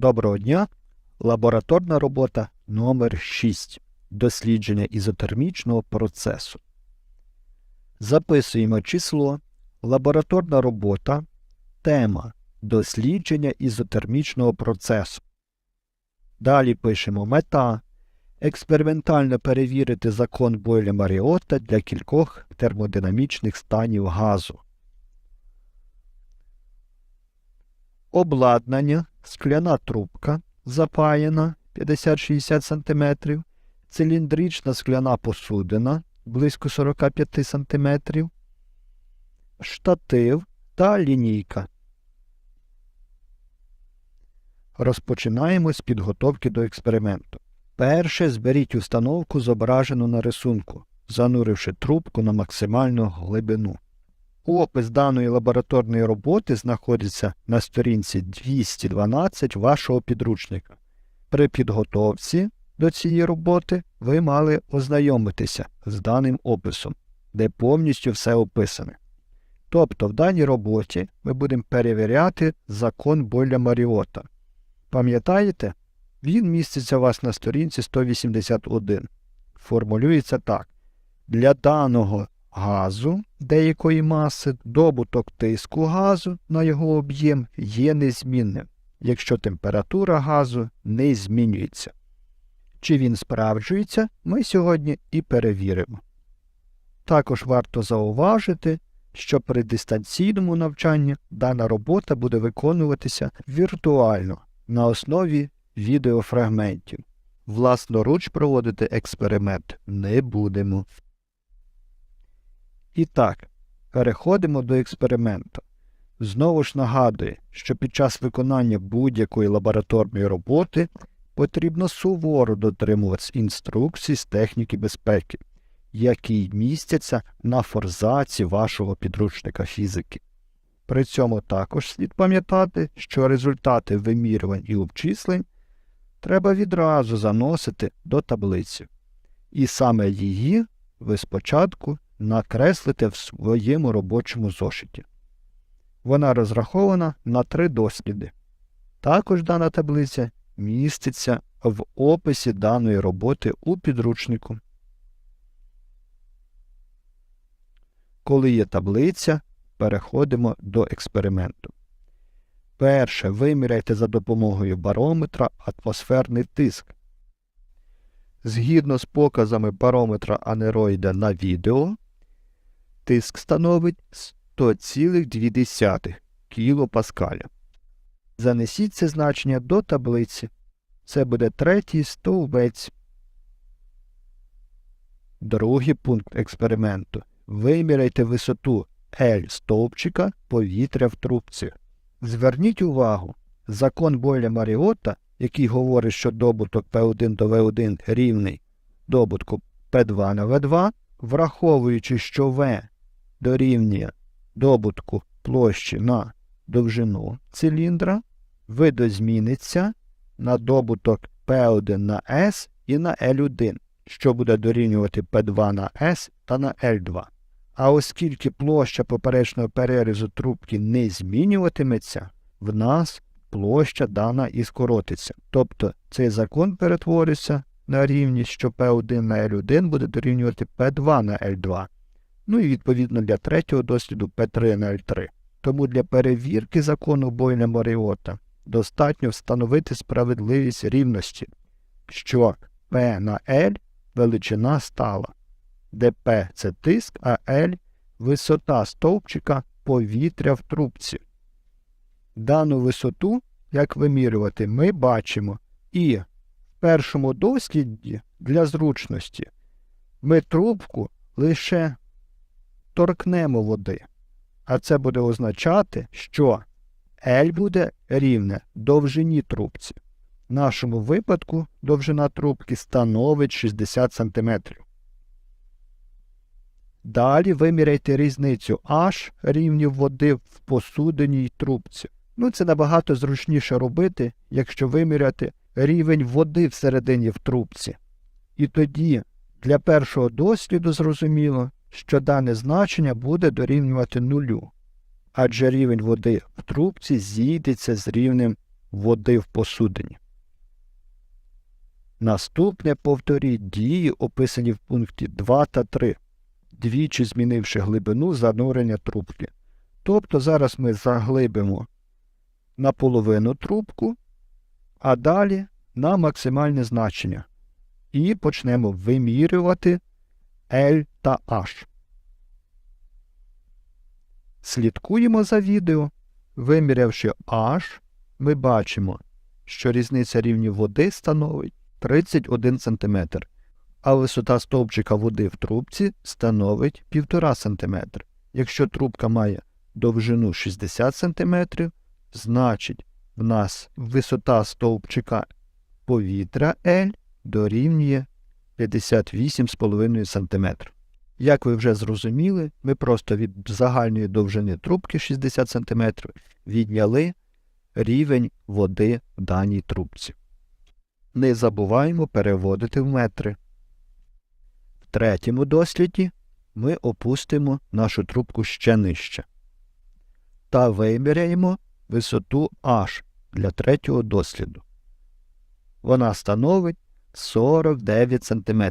Доброго дня! Лабораторна робота номер 6 Дослідження ізотермічного процесу. Записуємо число. Лабораторна робота. Тема Дослідження ізотермічного процесу. Далі пишемо мета. Експериментально перевірити закон Бойля Маріота для кількох термодинамічних станів газу. Обладнання, скляна трубка, запаяна 50-60 см, циліндрична скляна посудина близько 45 см, штатив та лінійка. Розпочинаємо з підготовки до експерименту. Перше зберіть установку, зображену на рисунку, зануривши трубку на максимальну глибину. Опис даної лабораторної роботи знаходиться на сторінці 212 вашого підручника. При підготовці до цієї роботи ви мали ознайомитися з даним описом, де повністю все описане. Тобто в даній роботі ми будемо перевіряти закон Бойля Маріота. Пам'ятаєте? Він міститься у вас на сторінці 181. Формулюється так. Для даного газу деякої маси добуток тиску газу на його об'єм є незмінним, якщо температура газу не змінюється. Чи він справджується, ми сьогодні і перевіримо. Також варто зауважити, що при дистанційному навчанні дана робота буде виконуватися віртуально на основі відеофрагментів. Власноруч проводити експеримент не будемо. І так, переходимо до експерименту. Знову ж нагадую, що під час виконання будь-якої лабораторної роботи потрібно суворо дотримуватися інструкцій з техніки безпеки, які містяться на форзаці вашого підручника фізики. При цьому також слід пам'ятати, що результати вимірювань і обчислень треба відразу заносити до таблиці, і саме її ви спочатку накреслите в своєму робочому зошиті. Вона розрахована на три досліди. Також дана таблиця міститься в описі даної роботи у підручнику. Коли є таблиця, переходимо до експерименту. Перше, виміряйте за допомогою барометра атмосферний тиск. Згідно з показами барометра анероїда на відео, тиск становить 100,2 кПа. Занесіть це значення до таблиці. Це буде третій стовбець. Другий пункт експерименту. Виміряйте висоту L стовпчика повітря в трубці. Зверніть увагу, закон Бойля Маріота, який говорить, що добуток P1 до V1 рівний добутку P2 на V2, враховуючи, що V дорівнює добутку площі на довжину циліндра, видозміниться на добуток P1 на S і на L1, що буде дорівнювати P2 на S та на L2. А оскільки площа поперечного перерізу трубки не змінюватиметься, в нас площа дана і скоротиться. Тобто цей закон перетвориться на рівність, що P1 на L1 буде дорівнювати P2 на L2. Ну і відповідно для третього досліду P3 на L3. Тому для перевірки закону Бойля Моріота достатньо встановити справедливість рівності, що P на L величина стала де P це тиск, а L висота стовпчика повітря в трубці. Дану висоту, як вимірювати, ми бачимо і в першому досліді для зручності ми трубку лише торкнемо води, а це буде означати, що L буде рівне довжині трубці. В нашому випадку довжина трубки становить 60 см. Далі виміряйте різницю H рівнів води в посудиній трубці. Ну, це набагато зручніше робити, якщо виміряти рівень води всередині в трубці. І тоді для першого досліду зрозуміло, що дане значення буде дорівнювати нулю, адже рівень води в трубці зійдеться з рівнем води в посудині. Наступне повторіть дії, описані в пункті 2 та 3, двічі змінивши глибину занурення трубки. Тобто зараз ми заглибимо на половину трубку, а далі на максимальне значення. І почнемо вимірювати L та H. Слідкуємо за відео. Вимірявши H, ми бачимо, що різниця рівнів води становить 31 см, а висота стовпчика води в трубці становить 1,5 см. Якщо трубка має довжину 60 см, значить в нас висота стовпчика повітря L дорівнює 58,5 см. Як ви вже зрозуміли, ми просто від загальної довжини трубки 60 см відняли рівень води в даній трубці. Не забуваємо переводити в метри. В третьому досліді ми опустимо нашу трубку ще нижче та виміряємо висоту H для третього досліду. Вона становить 49 см.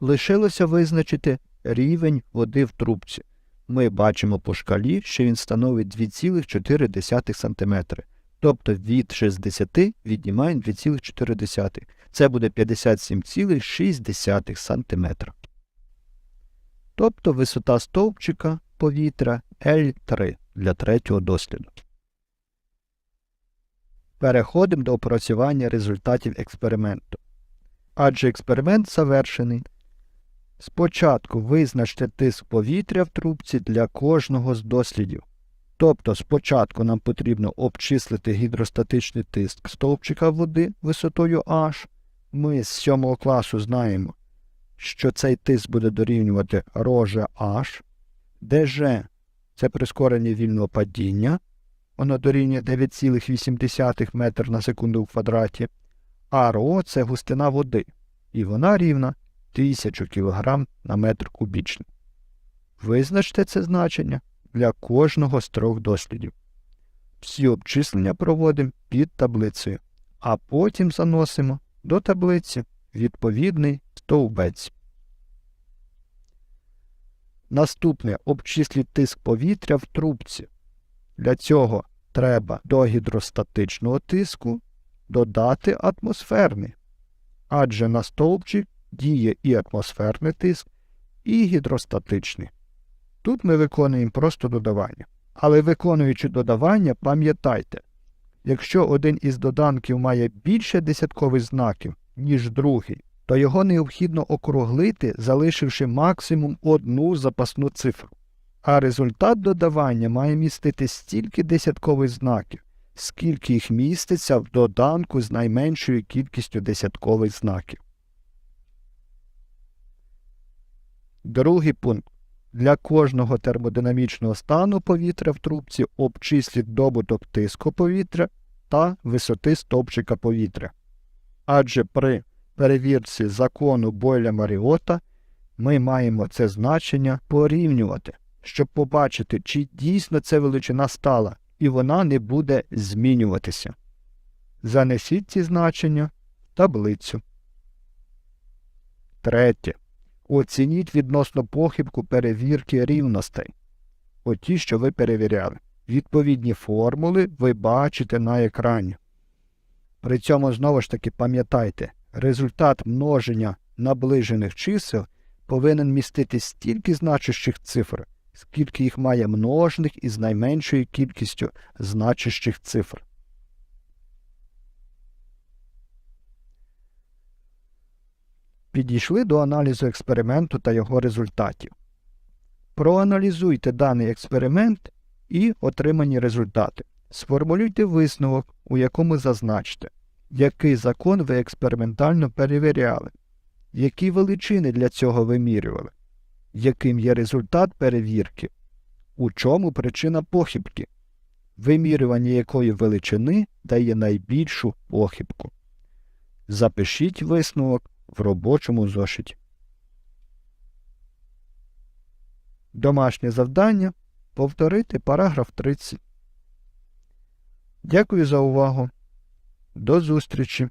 Лишилося визначити рівень води в трубці. Ми бачимо по шкалі, що він становить 2,4 см. Тобто від 60 віднімаємо 2,4. Це буде 57,6 см. Тобто висота стовпчика повітря L3 для третього досліду. Переходимо до опрацювання результатів експерименту. Адже експеримент завершений. Спочатку визначте тиск повітря в трубці для кожного з дослідів. Тобто спочатку нам потрібно обчислити гідростатичний тиск стовпчика води висотою H. Ми з 7 класу знаємо, що цей тиск буде дорівнювати роже H, де G – це прискорення вільного падіння, воно дорівнює 9,8 метр на секунду в квадраті, а ро це густина води, і вона рівна 1000 кг на метр кубічний. Визначте це значення для кожного з трьох дослідів. Всі обчислення проводимо під таблицею, а потім заносимо до таблиці відповідний стовбець. Наступне обчисліть тиск повітря в трубці. Для цього треба до гідростатичного тиску додати атмосферний, адже на стовпчик діє і атмосферний тиск, і гідростатичний. Тут ми виконуємо просто додавання. Але виконуючи додавання, пам'ятайте, якщо один із доданків має більше десяткових знаків, ніж другий, то його необхідно округлити, залишивши максимум одну запасну цифру. А результат додавання має містити стільки десяткових знаків, скільки їх міститься в доданку з найменшою кількістю десяткових знаків. Другий пункт. Для кожного термодинамічного стану повітря в трубці обчисліть добуток тиску повітря та висоти стовпчика повітря. Адже при перевірці закону Бойля Маріота ми маємо це значення порівнювати, щоб побачити, чи дійсно ця величина стала, і вона не буде змінюватися. Занесіть ці значення в таблицю. Третє. Оцініть відносно похибку перевірки рівностей. Оті, що ви перевіряли. Відповідні формули ви бачите на екрані. При цьому знову ж таки пам'ятайте, результат множення наближених чисел повинен містити стільки значущих цифр, скільки їх має множних із найменшою кількістю значущих цифр. Підійшли до аналізу експерименту та його результатів. Проаналізуйте даний експеримент і отримані результати. Сформулюйте висновок, у якому зазначте, який закон ви експериментально перевіряли, які величини для цього вимірювали, яким є результат перевірки, у чому причина похибки, вимірювання якої величини дає найбільшу похибку. Запишіть висновок в робочому зошиті. Домашнє завдання повторити параграф 30. Дякую за увагу. До зустрічі!